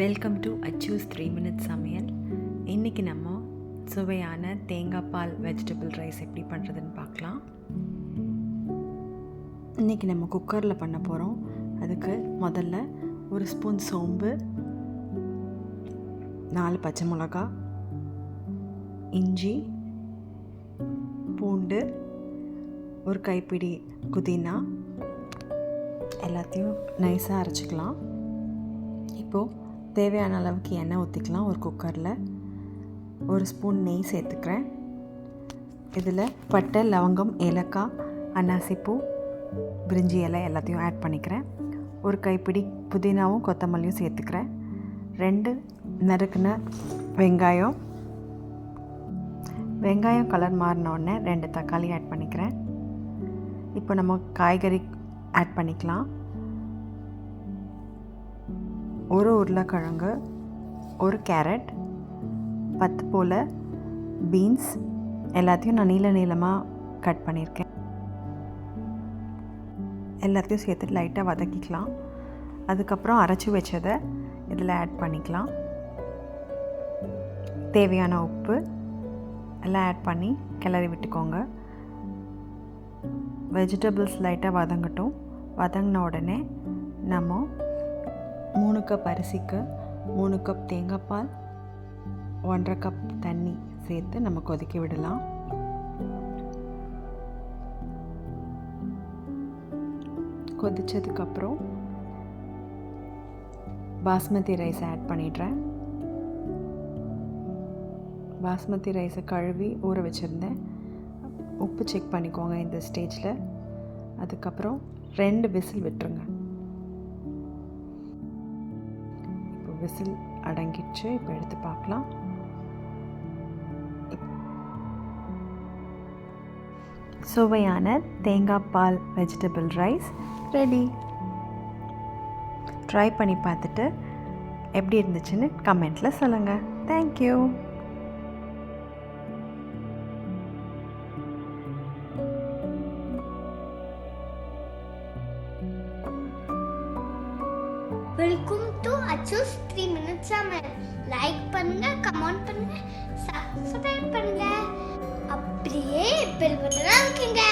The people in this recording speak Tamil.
Welcome to Achu's three minutes சமையல். இன்றைக்கி நம்ம சுவையான தேங்காய் பால் வெஜிடபிள் ரைஸ் எப்படி பண்ணுறதுன்னு பார்க்கலாம். இன்றைக்கி நம்ம குக்கரில் பண்ண போகிறோம் அதுக்கு முதல்ல ஒரு ஸ்பூன் சோம்பு நாலு பச்சை மிளகா இஞ்சி பூண்டு ஒரு கைப்பிடி புதினா எல்லாத்தையும் நைஸாக அரைச்சிக்கலாம். இப்போது தேவையான அளவுக்கு எண்ணெய் ஊற்றிக்கலாம் ஒரு குக்கரில் ஒரு ஸ்பூன் நெய் சேர்த்துக்கிறேன். இதில் பட்டை லவங்கம் ஏலக்காய் அன்னாசிப்பூ பிரிஞ்சி இலை எல்லாத்தையும் ஆட் பண்ணிக்கிறேன். ஒரு கைப்பிடி புதினாவும் கொத்தமல்லியும் சேர்த்துக்கிறேன். ரெண்டு நறுக்குன வெங்காயம். வெங்காயம் கலர் மாறினோடனே ரெண்டு தக்காளி ஆட் பண்ணிக்கிறேன். இப்போ நம்ம காய்கறி ஆட் பண்ணிக்கலாம். ஒரு உருளைக்கிழங்கு ஒரு கேரட் பத்து போல் பீன்ஸ் எல்லாத்தையும் நான் நீள நீளமாக கட் பண்ணியிருக்கேன். எல்லாத்தையும் சேர்த்து லைட்டாக வதக்கிக்கலாம். அதுக்கப்புறம் அரைச்சி வச்சதை இதில் ஆட் பண்ணிக்கலாம். தேவையான உப்பு எல்லாம் ஆட் பண்ணி கிளறி விட்டுக்கோங்க. வெஜிடபிள்ஸ் லைட்டாக வதங்கட்டும். வதங்கின உடனே நம்ம மூணு கப் அரிசிக்கு மூணு கப் தேங்காய் பால் ஒன்றரை கப் தண்ணி சேர்த்து நம்ம கொதிக்க விடலாம். கொதித்ததுக்கப்புறம் பாஸ்மதி ரைஸ் ஆட் பண்ணிடுறேன். பாஸ்மதி ரைஸை கழுவி ஊற வச்சுருந்தேன். உப்பு செக் பண்ணிக்கோங்க இந்த ஸ்டேஜில் அதுக்கப்புறம் ரெண்டு விசில் விட்டுருங்க. விசில் அடங்கிடுச்சு. இப்போ எடுத்து பார்க்கலாம். சுவையான தேங்காய் பால் வெஜிடபிள் ரைஸ் ரெடி ட்ரை பண்ணி பார்த்துட்டு எப்படி இருந்துச்சுன்னு கமெண்ட்டில் சொல்லுங்கள் thank you welcome to Achu's three minutes சமையல் லைக் பண்ணுங்க கமெண்ட் பண்ணுங்க சப்ஸ்கிரைப் பண்ணுங்க. அப்படியே பெல் பட்டன் அமுக்குங்க